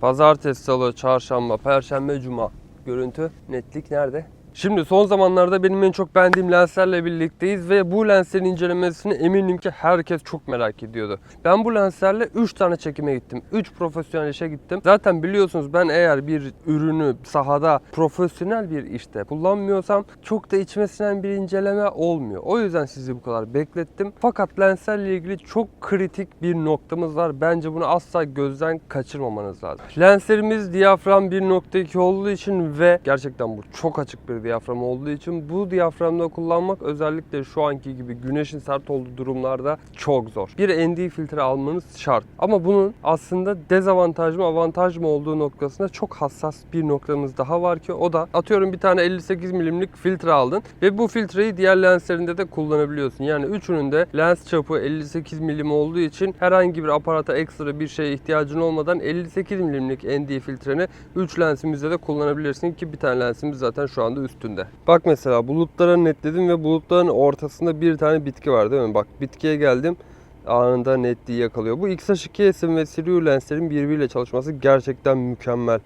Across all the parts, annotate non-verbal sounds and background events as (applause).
Pazartesi, salı, çarşamba, perşembe, cuma. Görüntü, netlik nerede? Şimdi son zamanlarda benim en çok beğendiğim lenslerle birlikteyiz ve bu lenslerin incelemesini eminim ki herkes çok merak ediyordu. Ben bu lenslerle 3 tane çekime gittim. 3 profesyonel işe gittim. Zaten biliyorsunuz ben eğer bir ürünü sahada profesyonel bir işte kullanmıyorsam çok da içime sinen bir inceleme olmuyor. O yüzden sizi bu kadar beklettim. Fakat lenslerle ilgili çok kritik bir noktamız var. Bence bunu asla gözden kaçırmamanız lazım. Lenslerimiz diyafram 1.2 olduğu için ve gerçekten bu çok açık bir diyafram olduğu için bu diyaframda kullanmak özellikle şu anki gibi güneşin sert olduğu durumlarda çok zor. Bir ND filtre almanız şart. Ama bunun aslında dezavantaj mı avantaj mı olduğu noktasında çok hassas bir noktamız daha var ki o da atıyorum bir tane 58 milimlik filtre aldın ve bu filtreyi diğer lenslerinde de kullanabiliyorsun. Yani üçünün de lens çapı 58 milim olduğu için herhangi bir aparata ekstra bir şeye ihtiyacın olmadan 58 milimlik ND filtreni 3 lensimizde de kullanabilirsin ki bir tane lensimiz zaten şu anda üstünde. Bak mesela bulutlara netledim ve bulutların ortasında bir tane bitki var değil mi? Bak bitkiye geldim anında netliği yakalıyor. Bu X-H2S'in ve Sirius lenslerin birbiriyle çalışması gerçekten mükemmel.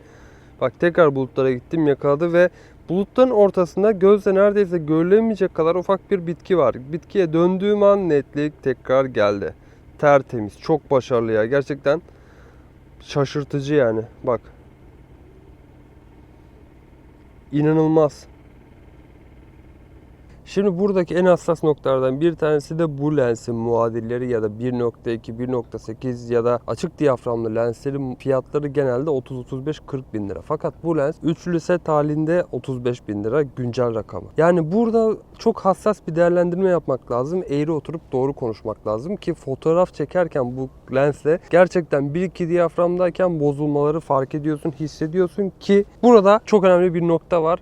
Bak tekrar bulutlara gittim yakaladı ve bulutların ortasında gözle neredeyse görülemeyecek kadar ufak bir bitki var. Bitkiye döndüğüm an netlik tekrar geldi. Tertemiz, çok başarılı ya. Gerçekten şaşırtıcı yani. Bak. İnanılmaz. Şimdi buradaki en hassas noktalardan bir tanesi de bu lensin muadilleri ya da 1.2, 1.8 ya da açık diyaframlı lenslerin fiyatları genelde 30-35-40 bin lira. Fakat bu lens üçlü set halinde 35 bin lira güncel rakamı. Yani burada çok hassas bir değerlendirme yapmak lazım. Eğri oturup doğru konuşmak lazım ki fotoğraf çekerken bu lensle gerçekten 1-2 diyaframdayken bozulmaları fark ediyorsun, hissediyorsun ki burada çok önemli bir nokta var.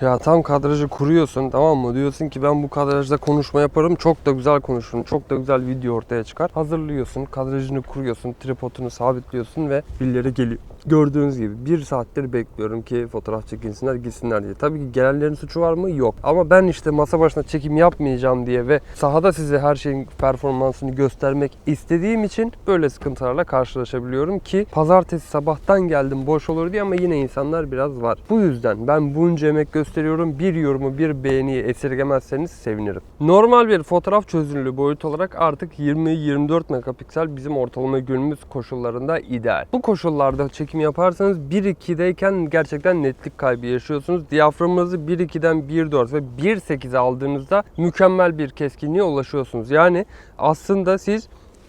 Ya tam kadrajı kuruyorsun tamam mı? Diyorsun ki ben bu kadrajda konuşma yaparım. Çok da güzel konuşurum. Çok da güzel video ortaya çıkar. Hazırlıyorsun. Kadrajını kuruyorsun. Tripodunu sabitliyorsun ve birileri geliyor. Gördüğünüz gibi bir saattir bekliyorum ki fotoğraf çekinsinler gitsinler diye. Tabii ki gelenlerin suçu var mı? Yok. Ama ben işte masa başına çekim yapmayacağım diye ve sahada size her şeyin performansını göstermek istediğim için böyle sıkıntılarla karşılaşabiliyorum ki pazartesi sabahtan geldim boş olur diye ama yine insanlar biraz var. Bu yüzden ben bunca emek gösteriyorum. Bir yorumu, bir beğeniyi esirgemezseniz sevinirim. Normal bir fotoğraf çözünürlüğü boyut olarak artık 20-24 megapiksel bizim ortalama günümüz koşullarında ideal. Bu koşullarda çekim yaparsanız 1.2'deyken gerçekten netlik kaybı yaşıyorsunuz. Diyaframınızı 1.2'den 1.4 ve 1.8'e aldığınızda mükemmel bir keskinliğe ulaşıyorsunuz. Yani aslında siz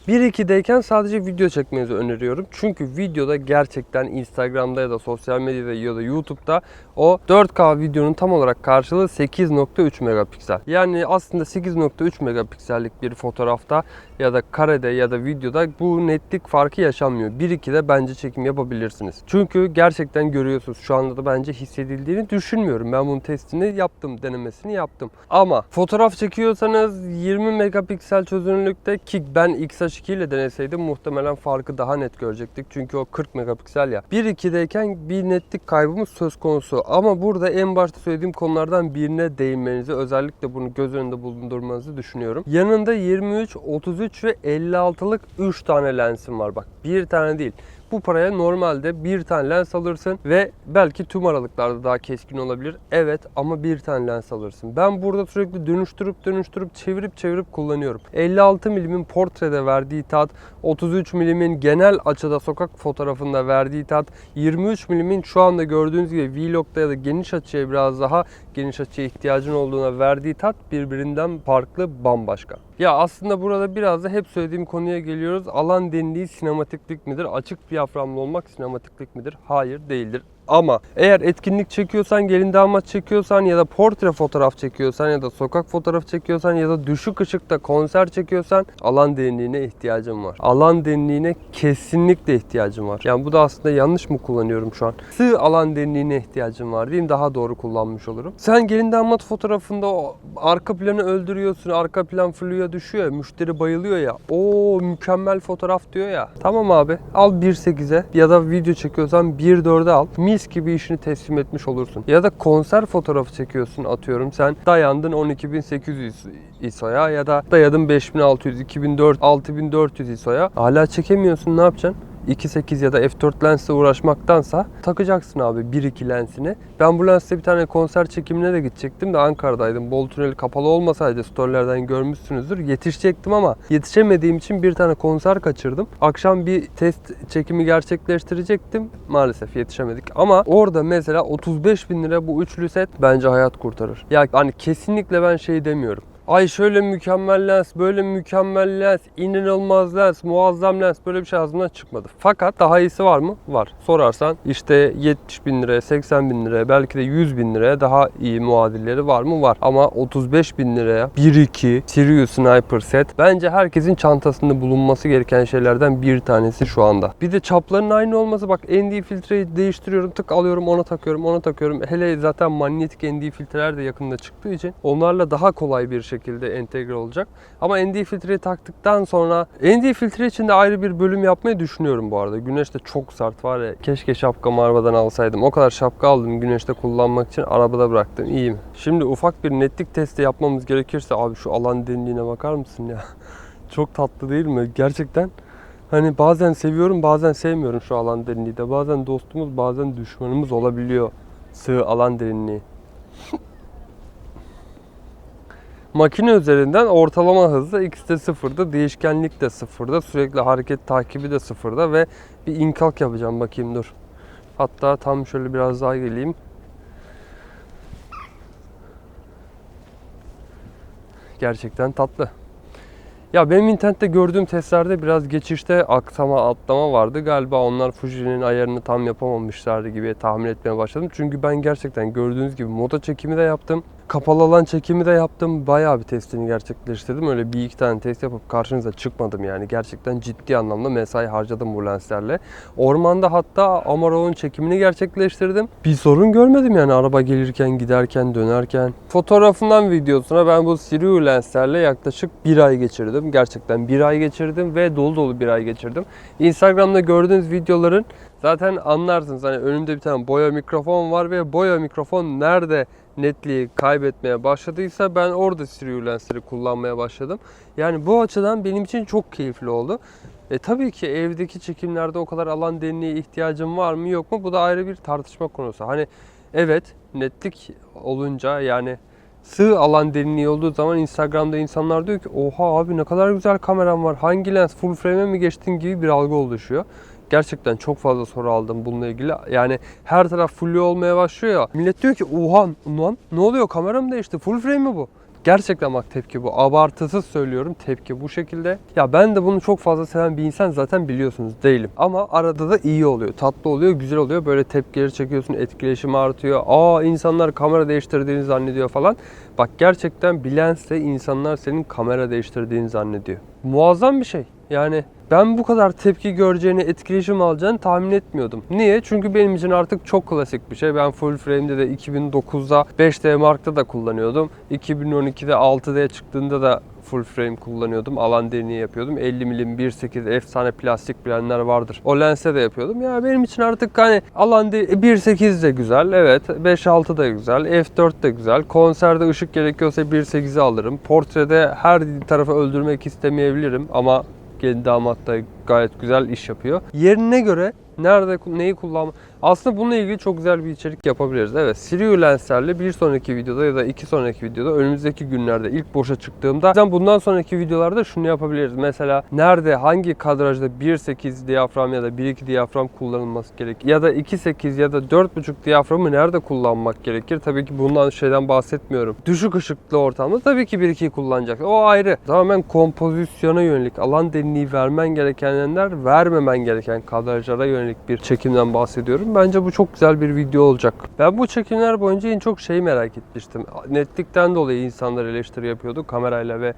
1-2'deyken sadece video çekmenizi öneriyorum. Çünkü videoda gerçekten Instagram'da ya da sosyal medyada ya da YouTube'da o 4K videonun tam olarak karşılığı 8.3 megapiksel. Yani aslında 8.3 megapiksellik bir fotoğrafta ya da karede ya da videoda bu netlik farkı yaşanmıyor. 1-2'de bence çekim yapabilirsiniz. Çünkü gerçekten görüyorsunuz şu anda da bence hissedildiğini düşünmüyorum. Ben bunun testini yaptım, denemesini yaptım. Ama fotoğraf çekiyorsanız 20 megapiksel çözünürlükte ki ben X-H2 ile deneseydim muhtemelen farkı daha net görecektik. Çünkü o 40 megapiksel ya. 1-2'deyken bir netlik kaybımız söz konusu. Ama burada en başta söylediğim konulardan birine değinmenizi özellikle bunu göz önünde bulundurmanızı düşünüyorum. Yanında 23, 33 ve 56'lık 3 tane lensim var bak. Bir tane değil. Bu paraya normalde bir tane lens alırsın ve belki tüm aralıklarda daha keskin olabilir. Evet ama bir tane lens alırsın. Ben burada sürekli dönüştürüp dönüştürüp çevirip çevirip kullanıyorum. 56 milimin portrede verdiği tat, 33 milimin genel açıda sokak fotoğrafında verdiği tat, 23 milimin şu anda gördüğünüz gibi vlogda ya da geniş açıya biraz daha geniş açıya ihtiyacın olduğuna verdiği tat birbirinden farklı, bambaşka. Ya aslında burada biraz da hep söylediğim konuya geliyoruz. Alan deniliği sinematiklik midir? Açık diyaframlı olmak sinematiklik midir? Hayır değildir. Ama eğer etkinlik çekiyorsan, gelin damat çekiyorsan ya da portre fotoğraf çekiyorsan ya da sokak fotoğraf çekiyorsan ya da düşük ışıkta konser çekiyorsan alan derinliğine ihtiyacım var. Alan derinliğine kesinlikle ihtiyacım var. Yani bu da aslında yanlış mı kullanıyorum şu an? Sığ alan derinliğine ihtiyacım var diyeyim daha doğru kullanmış olurum. Sen gelin damat fotoğrafında o arka planı öldürüyorsun, arka plan fluya düşüyor müşteri bayılıyor ya. Oo mükemmel fotoğraf diyor ya. Tamam abi al 1.8'e ya da video çekiyorsan 1.4'e al. Mis mis gibi işini teslim etmiş olursun. Ya da konser fotoğrafı çekiyorsun atıyorum sen dayandın 12800 ISO'ya ya da dayadın 5600, 2400, 6400 ISO'ya. Hala çekemiyorsun ne yapacaksın? 2.8 ya da f4 lensle uğraşmaktansa takacaksın abi 1.2 lensini. Ben bu lensle bir tane konser çekimine de gidecektim de Ankara'daydım. Bol tüneli kapalı olmasaydı storylerden görmüşsünüzdür. Yetişecektim ama yetişemediğim için bir tane konser kaçırdım. Akşam bir test çekimi gerçekleştirecektim. Maalesef yetişemedik. Ama orada mesela 35 bin lira bu üçlü set bence hayat kurtarır. Ya hani kesinlikle ben şey demiyorum. Ay şöyle mükemmel lens, böyle mükemmel lens, inanılmaz lens, muazzam lens böyle bir şey ağzımdan çıkmadı. Fakat daha iyisi var mı? Var. Sorarsan işte 70 bin liraya, 80 bin liraya, belki de 100 bin liraya daha iyi muadilleri var mı? Var. Ama 35 bin liraya 1-2 Sirius Sniper set bence herkesin çantasında bulunması gereken şeylerden bir tanesi şu anda. Bir de çapların aynı olması bak ND filtreyi değiştiriyorum tık alıyorum ona takıyorum ona takıyorum. Hele zaten manyetik ND filtreler de yakında çıktığı için onlarla daha kolay bir şekilde entegre olacak. Ama ND filtreyi taktıktan sonra ND filtre için de ayrı bir bölüm yapmayı düşünüyorum bu arada. Güneş de çok sert var ya. Keşke şapkamı arabadan alsaydım. O kadar şapka aldım güneşte kullanmak için arabada bıraktım. İyiyim. Şimdi ufak bir netlik testi yapmamız gerekirse abi şu alan derinliğine bakar mısın ya? (laughs) çok tatlı değil mi? Gerçekten Hani bazen seviyorum bazen sevmiyorum şu alan derinliği de. Bazen dostumuz bazen düşmanımız olabiliyor. Sığ alan derinliği. (laughs) Makine üzerinden ortalama hızda X de sıfırda, değişkenlik de sıfırda, sürekli hareket takibi de sıfırda ve bir inkalk yapacağım bakayım dur. Hatta tam şöyle biraz daha geleyim. Gerçekten tatlı. Ya benim internette gördüğüm testlerde biraz geçişte aksama atlama vardı. Galiba onlar Fuji'nin ayarını tam yapamamışlardı gibi tahmin etmeye başladım. Çünkü ben gerçekten gördüğünüz gibi moda çekimi de yaptım. Kapalı alan çekimi de yaptım. Bayağı bir testini gerçekleştirdim. Öyle bir iki tane test yapıp karşınıza çıkmadım yani. Gerçekten ciddi anlamda mesai harcadım bu lenslerle. Ormanda hatta Amarov'un çekimini gerçekleştirdim. Bir sorun görmedim yani araba gelirken, giderken, dönerken. Fotoğrafından videosuna ben bu Siriu lenslerle yaklaşık bir ay geçirdim. Gerçekten bir ay geçirdim ve dolu dolu bir ay geçirdim. Instagram'da gördüğünüz videoların zaten anlarsınız. Hani önümde bir tane boya mikrofon var ve boya mikrofon nerede netliği kaybetmeye başladıysa ben orada Siriu lensleri kullanmaya başladım. Yani bu açıdan benim için çok keyifli oldu. E tabii ki evdeki çekimlerde o kadar alan derinliğe ihtiyacım var mı yok mu bu da ayrı bir tartışma konusu. Hani evet netlik olunca yani sığ alan derinliği olduğu zaman Instagram'da insanlar diyor ki oha abi ne kadar güzel kameram var hangi lens full frame'e mi geçtin gibi bir algı oluşuyor. Gerçekten çok fazla soru aldım bununla ilgili. Yani her taraf full olmaya başlıyor ya. Millet diyor ki oha lan ne oluyor kamera mı değişti full frame mi bu? Gerçekten bak tepki bu. Abartısız söylüyorum tepki bu şekilde. Ya ben de bunu çok fazla seven bir insan zaten biliyorsunuz değilim. Ama arada da iyi oluyor. Tatlı oluyor, güzel oluyor. Böyle tepkileri çekiyorsun, etkileşim artıyor. Aa insanlar kamera değiştirdiğini zannediyor falan. Bak gerçekten bir lensle insanlar senin kamera değiştirdiğini zannediyor. Muazzam bir şey. Yani ben bu kadar tepki göreceğini, etkileşim alacağını tahmin etmiyordum. Niye? Çünkü benim için artık çok klasik bir şey. Ben full frame'de de 2009'da 5D Mark'ta da kullanıyordum. 2012'de 6D çıktığında da full frame kullanıyordum. Alan derinliği yapıyordum. 50 milim 1.8 efsane plastik bilenler vardır. O lense de yapıyordum. Ya benim için artık hani alan de- 1.8 de güzel. Evet. 5.6 da güzel. F4 de güzel. Konserde ışık gerekiyorsa 1.8'i alırım. Portrede her tarafı öldürmek istemeyebilirim ama gelin damat da gayet güzel iş yapıyor. Yerine göre nerede neyi kullan aslında bununla ilgili çok güzel bir içerik yapabiliriz. Evet, Siriu lenslerle bir sonraki videoda ya da iki sonraki videoda önümüzdeki günlerde ilk boşa çıktığımda zaten bundan sonraki videolarda şunu yapabiliriz. Mesela nerede hangi kadrajda 1.8 diyafram ya da 1.2 diyafram kullanılması gerekir ya da 2.8 ya da 4.5 diyaframı nerede kullanmak gerekir? Tabii ki bundan şeyden bahsetmiyorum. Düşük ışıklı ortamda tabii ki 1.2'yi kullanacak. O ayrı. Tamamen kompozisyona yönelik alan derinliği vermen gerekenler vermemen gereken kadrajlara yönelik bir çekimden bahsediyorum. Bence bu çok güzel bir video olacak. Ben bu çekimler boyunca en çok şeyi merak etmiştim. Netlikten dolayı insanlar eleştiri yapıyordu kamerayla ve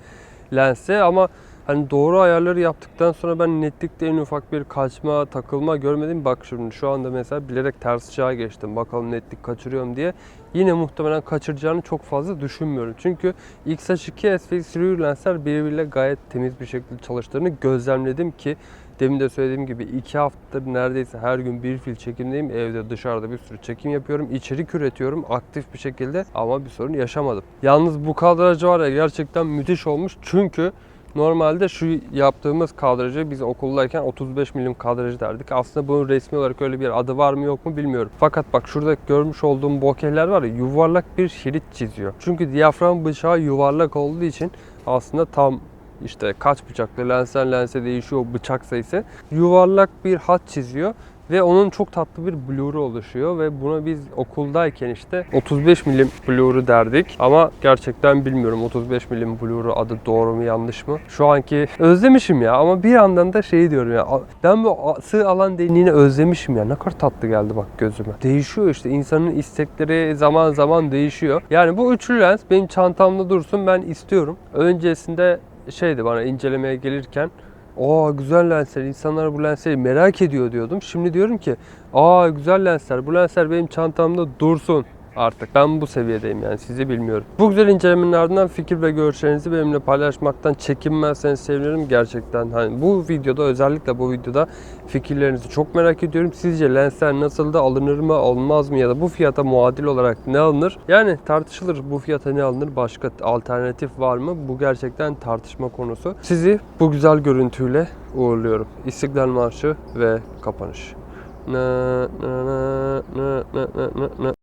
lense ama hani doğru ayarları yaptıktan sonra ben netlikte en ufak bir kaçma, takılma görmedim. Bak şimdi şu anda mesela bilerek ters ışığa geçtim. Bakalım netlik kaçırıyorum diye. Yine muhtemelen kaçıracağını çok fazla düşünmüyorum. Çünkü X-H2S ve Sirius lensler birbiriyle gayet temiz bir şekilde çalıştığını gözlemledim ki Demin de söylediğim gibi 2 haftadır neredeyse her gün bir fil çekimdeyim. Evde dışarıda bir sürü çekim yapıyorum. İçerik üretiyorum aktif bir şekilde ama bir sorun yaşamadım. Yalnız bu kadraj var ya gerçekten müthiş olmuş. Çünkü Normalde şu yaptığımız kadrajı biz okuldayken 35 milim kadrajı derdik. Aslında bunun resmi olarak öyle bir adı var mı yok mu bilmiyorum. Fakat bak şurada görmüş olduğum bokehler var ya yuvarlak bir şerit çiziyor. Çünkü diyafram bıçağı yuvarlak olduğu için aslında tam işte kaç bıçaklı lensten lense değişiyor bıçak sayısı. Yuvarlak bir hat çiziyor ve onun çok tatlı bir bluru oluşuyor ve buna biz okuldayken işte 35 milim bluru derdik ama gerçekten bilmiyorum 35 milim bluru adı doğru mu yanlış mı? Şu anki özlemişim ya ama bir yandan da şey diyorum ya ben bu sığ alan deliğini özlemişim ya ne kadar tatlı geldi bak gözüme. Değişiyor işte insanın istekleri zaman zaman değişiyor. Yani bu üçlü lens benim çantamda dursun ben istiyorum. Öncesinde şeydi bana incelemeye gelirken Aa güzel lensler. İnsanlar bu lensleri merak ediyor diyordum. Şimdi diyorum ki aa güzel lensler. Bu lensler benim çantamda dursun artık. Ben bu seviyedeyim yani sizi bilmiyorum. Bu güzel incelemenin ardından fikir ve görüşlerinizi benimle paylaşmaktan çekinmezseniz sevinirim gerçekten. Hani bu videoda özellikle bu videoda fikirlerinizi çok merak ediyorum. Sizce lensler nasıl da alınır mı alınmaz mı ya da bu fiyata muadil olarak ne alınır? Yani tartışılır bu fiyata ne alınır başka alternatif var mı? Bu gerçekten tartışma konusu. Sizi bu güzel görüntüyle uğurluyorum. İstiklal Marşı ve kapanış. Na, na, na, na, na, na, na.